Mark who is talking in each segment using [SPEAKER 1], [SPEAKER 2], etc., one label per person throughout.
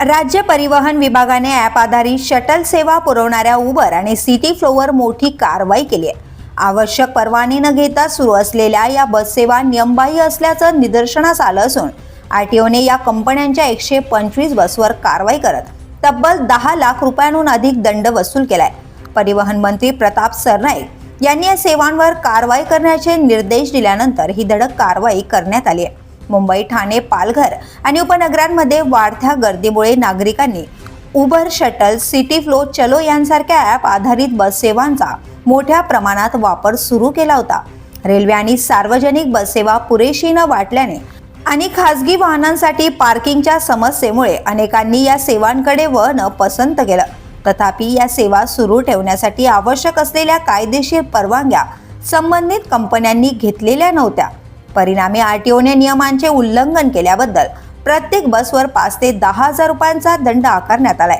[SPEAKER 1] राज्य परिवहन विभागाने ॲप आधारित शटल सेवा पुरवणाऱ्या उबर आणि सिटी फ्लोवर मोठी कारवाई केली आहे. आवश्यक परवाने न घेता सुरू असलेल्या या बससेवा नियमबाह्य असल्याचं निदर्शनास आलं असून आर टी ओने या कंपन्यांच्या एकशे पंचवीस बसवर कारवाई करत तब्बल दहा लाख रुपयांहून अधिक दंड वसूल केलाय. परिवहन मंत्री प्रताप सरनाईक यांनी या सेवांवर कारवाई करण्याचे निर्देश दिल्यानंतर ही धडक कारवाई करण्यात आली आहे. मुंबई ठाणे पालघर आणि उपनगरांमध्ये वाढत्या गर्दीमुळे नागरिकांनी उबर शटल सिटी फ्लो चलो यांसारख्या ॲप आधारित बससेवांचा मोठ्या प्रमाणात वापर सुरू केला होता. रेल्वे आणि सार्वजनिक बससेवा पुरेशी न वाटल्याने आणि खासगी वाहनांसाठी पार्किंगच्या समस्येमुळे अनेकांनी या सेवांकडे वळणं पसंत केलं. तथापि या सेवा सुरू ठेवण्यासाठी आवश्यक असलेल्या कायदेशीर परवानग्या संबंधित कंपन्यांनी घेतलेल्या नव्हत्या. परिणामी आर टी ओने नियमांचे उल्लंघन केल्याबद्दल प्रत्येक बसवर पाच ते दहा हजार रुपयांचा दंड आकारण्यात आलाय.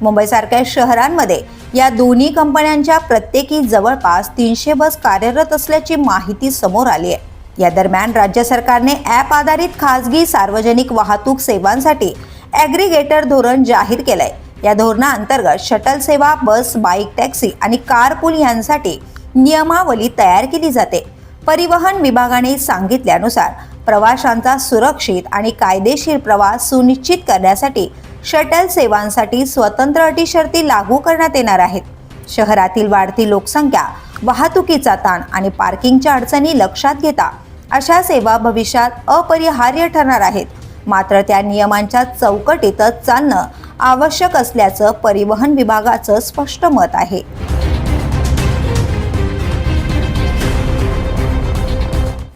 [SPEAKER 1] मुंबईसारख्या शहरांमध्ये या दोन्ही कंपन्यांच्या प्रत्येकी जवळपास तीनशे बस कार्यरत असल्याची माहिती समोर आली आहे. या दरम्यान राज्य सरकारने ॲप आधारित खासगी सार्वजनिक वाहतूक सेवांसाठी ॲग्रिगेटर धोरण जाहीर केलंय. या धोरणाअंतर्गत शटल सेवा बस बाईक टॅक्सी आणि कारपूल यांसाठी नियमावली तयार केली जाते. परिवहन विभागाने सांगितल्यानुसार प्रवाशांचा सुरक्षित आणि कायदेशीर प्रवास सुनिश्चित करण्यासाठी शटल सेवांसाठी स्वतंत्र अटी शर्ती लागू करण्यात येणार आहेत. शहरातील वाढती लोकसंख्या वाहतुकीचा ताण आणि पार्किंगच्या अडचणी लक्षात घेता अशा सेवा भविष्यात अपरिहार्य ठरणार आहेत. मात्र त्या नियमांच्या चौकटीतच चालणं आवश्यक असल्याचं परिवहन विभागाचं स्पष्ट मत आहे.